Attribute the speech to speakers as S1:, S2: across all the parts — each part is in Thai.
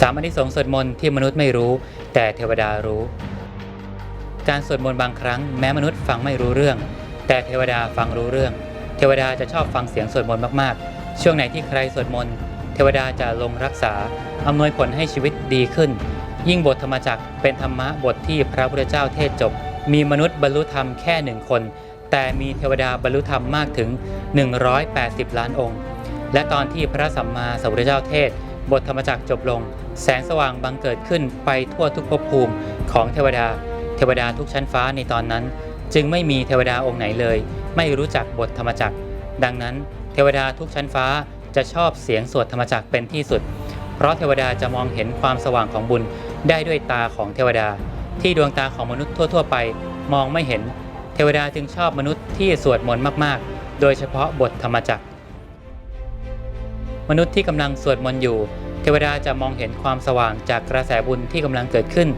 S1: สามอนิสงส์สวดมนต์ที่มนุษย์ไม่รู้ แต่เทวดารู้ การสวดมนต์บางครั้งแม้มนุษย์ฟังไม่รู้เรื่อง แต่เทวดาฟังรู้เรื่อง เทวดาจะชอบฟังเสียงสวดมนต์มากๆ ช่วงไหนที่ใครสวดมนต์เทวดาจะลงรักษาอำนวยผลให้ชีวิตดีขึ้น ยิ่งบทธรรมจักรเป็นธรรมะบทที่พระพุทธเจ้าเทศจบ มีมนุษย์บรรลุธรรมแค่หนึ่งคน แต่มีเทวดาบรรลุธรรมมากถึง 180 ล้านองค์ และตอนที่พระสัมมาสัมพุทธเจ้าเทศ บทธรรมจักรจบลง แสงสว่างบังเกิดขึ้นไปทั่วทุกภพภูมิของเทวดา เทวดาทุกชั้นฟ้าในตอนนั้น จึงไม่มีเทวดาองค์ไหนเลย ไม่รู้จักบทธรรมจักร ดังนั้น เทวดาทุกชั้นฟ้าจะชอบเสียงสวดธรรมจักรเป็นที่สุด เพราะเทวดาจะมองเห็นความสว่างของบุญได้ด้วยตาของเทวดา ที่ดวงตาของมนุษย์ทั่ว ๆ ไปมองไม่เห็น เทวดาจึงชอบมนุษย์ที่สวดมนต์มากๆ โดยเฉพาะบทธรรมจักร มนุษย์ที่กำลังสวดมนต์อยู่ เทวดาจะมองเห็นความสว่างจากกระแสบุญที่กำลังเกิดขึ้น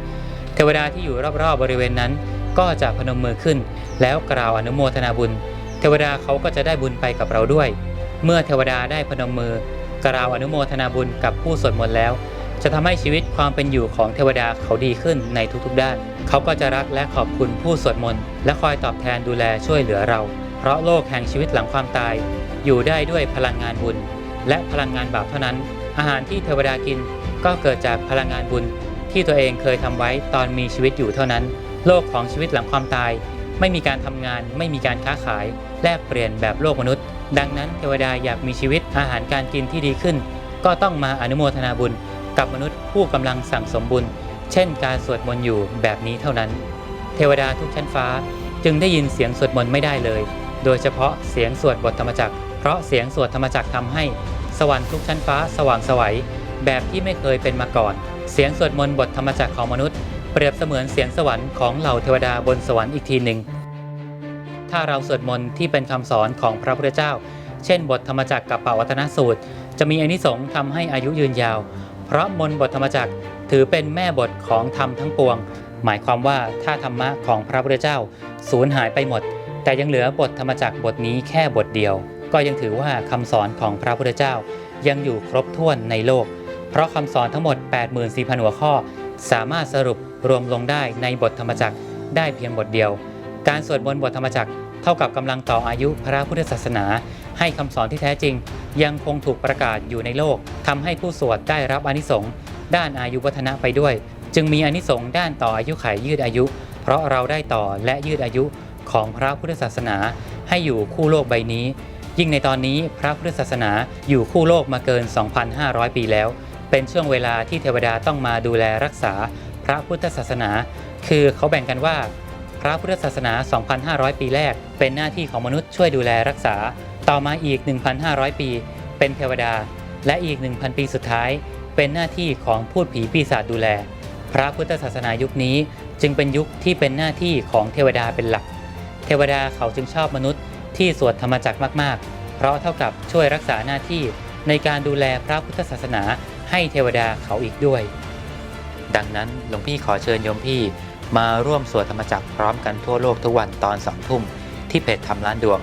S1: เทวดาที่อยู่รอบๆบริเวณนั้น ก็จะพนมมือขึ้น แล้วกล่าวอนุโมทนาบุญ เทวดาเขาก็จะได้บุญไปกับเราด้วย เมื่อเทวดาได้พนมมือกล่าวอนุโมทนาบุญกับผู้สวดมนต์แล้ว จะทำให้ชีวิตความเป็นอยู่ของเทวดาเขาดีขึ้นในทุกๆด้าน เขาก็จะรักและขอบคุณผู้สวดมนต์และคอยตอบแทนดูแลช่วยเหลือเรา เพราะโลกแห่งชีวิตหลังความตาย อยู่ได้ด้วยพลังงานบุญ และพลังงานบาปเท่านั้น อาหารที่เทวดากินก็เกิดจากพลังงานบุญที่ตัวเองเคยทำไว้ตอนมีชีวิตอยู่เท่านั้น โลกของชีวิตหลังความตาย ไม่มีการทำงานไม่มีการค้าขาย แลกเปลี่ยนแบบโลกมนุษย์ ดังนั้นเทวดาอยากมีชีวิตอาหารการกินที่ดีขึ้น ก็ต้องมาอนุโมทนาบุญ กับมนุษย์ผู้กำลังสั่งสมบุญ เช่น การสวดมนต์อยู่แบบนี้เท่านั้น เทวดาทุกชั้นฟ้าจึงได้ยินเสียงสวดมนต์ไม่ได้เลย โดยเฉพาะเสียงสวดบทธรรมจักร เพราะเสียงสวดธรรมจักรทำให้สวรรค์ทุกชั้นฟ้าสว่างไสวัยแบบที่ไม่เคยเป็นมาก่อน เสียงสวดมนต์บทธรรมจักรของมนุษย์ เปรียบเสมือนเสียงสวรรค์ของเหล่าเทวดาบนสวรรค์อีกทีหนึ่ง ถ้าเราสวดมนต์ที่เป็นคำสอนของพระพุทธเจ้า เช่น บทธรรมจักรกับปวัตนสูตร จะมีอนิสงส์ทำให้อายุยืนยาว เพราะมนต์บทธรรมจักรถือเป็นแม่บทของธรรมทั้งปวง หมายความว่าถ้าธรรมะของพระพุทธเจ้าสูญหายไปหมด แต่ยังเหลือบทธรรมจักรบทนี้แค่บทเดียว ก็ยังถือว่าคำสอนของพระพุทธเจ้ายังอยู่ครบถ้วนในโลก เพราะคำสอนทั้งหมด 84,000 หัวข้อ สามารถสรุปรวมลงได้ในบทธรรมจักรได้เพียงบทเดียว การสวดมนต์บทธรรมจักรเท่ากับกำลังต่ออายุพระพุทธศาสนา ให้คำสอนที่แท้จริง ยังคงถูกประกาศอยู่ในโลกทำให้ผู้สวดได้รับอนิสงส์ด้านอายุวัฒนะไปด้วย จึงมีอนิสงส์ด้านต่ออายุไขยยืดอายุ เพราะเราได้ต่อและยืดอายุของพระพุทธศาสนา ให้อยู่คู่โลกใบนี้ ยิ่งในตอนนี้พระพุทธศาสนาอยู่คู่โลกมาเกิน 2,500 ปีแล้ว เป็นช่วงเวลาที่เทวดาต้องมาดูแลรักษาพระพุทธศาสนา คือเขาแบ่งกันว่า พระพุทธศาสนา 2,500 ปีแรก เป็นหน้าที่ของมนุษย์ช่วยดูแลรักษา ต่อมาอีก 1,500 ปี เป็นเทวดา และอีก 1,000 ปีสุดท้าย เป็นหน้าที่ของพูดผีปีศาจดูแล พระพุทธศาสนายุคนี้จึงเป็นยุคที่เป็นหน้าที่ของเทวดาเป็นหลัก เทวดาเขาจึงชอบมนุษย์ ที่สวดธรรมจักรมากๆ เพราะเท่ากับช่วยรักษาหน้าที่ในการดูแลพระพุทธศาสนาให้เทวดาเขาอีกด้วย ดังนั้นหลวงพี่ขอเชิญโยมพี่มาร่วมสวดธรรมจักรพร้อมกันทั่วโลกทุกวันตอนสองทุ่มที่เพจทำล้านดวง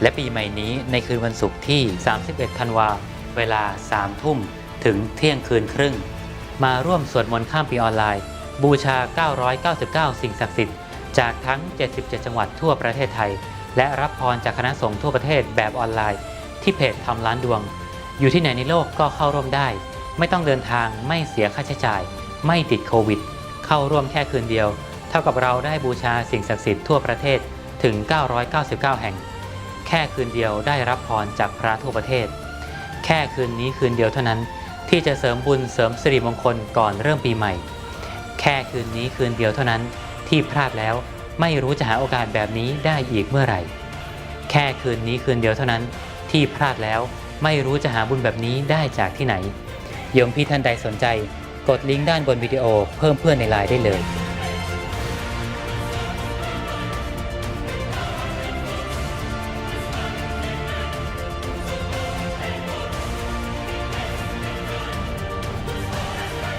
S1: และปีใหม่นี้ในคืนวันศุกร์ที่ 31 ธันวาเวลา 3 ทุ่มถึงเที่ยงคืนครึ่ง มาร่วมสวดมนต์ข้ามปีออนไลน์ บูชา 999 สิ่งศักดิ์สิทธิ์จากทั้ง 77 จังหวัดทั่วประเทศไทย และรับพรจากคณะสงฆ์ทั่วประเทศแบบออนไลน์ ที่เพจทำล้านดวง อยู่ที่ไหนในโลกก็เข้าร่วมได้ ไม่ต้องเดินทางไม่เสียค่าใช้จ่าย ไม่ติดโควิด เข้าร่วมแค่คืนเดียว เท่ากับเราได้บูชาสิ่งศักดิ์สิทธิ์ทั่วประเทศถึง 999 แห่ง แค่คืนเดียวได้รับพรจากพระทั่วประเทศ แค่คืนนี้คืนเดียวเท่านั้น ที่จะเสริมบุญเสริมสิริมงคลก่อนเริ่มปีใหม่ แค่คืนนี้คืนเดียวเท่านั้นที่พลาดแล้ว ไม่รู้จะหาโอกาสแบบนี้ได้อีกเมื่อไหร่ แค่คืนนี้คืนเดียวเท่านั้น ที่พลาดแล้วไม่รู้จะหาบุญแบบนี้ได้จากที่ไหนโยมพี่ท่านใดสนใจ กดลิงก์ด้านบนวิดีโอเพิ่มเพื่อนในไลน์ได้เลย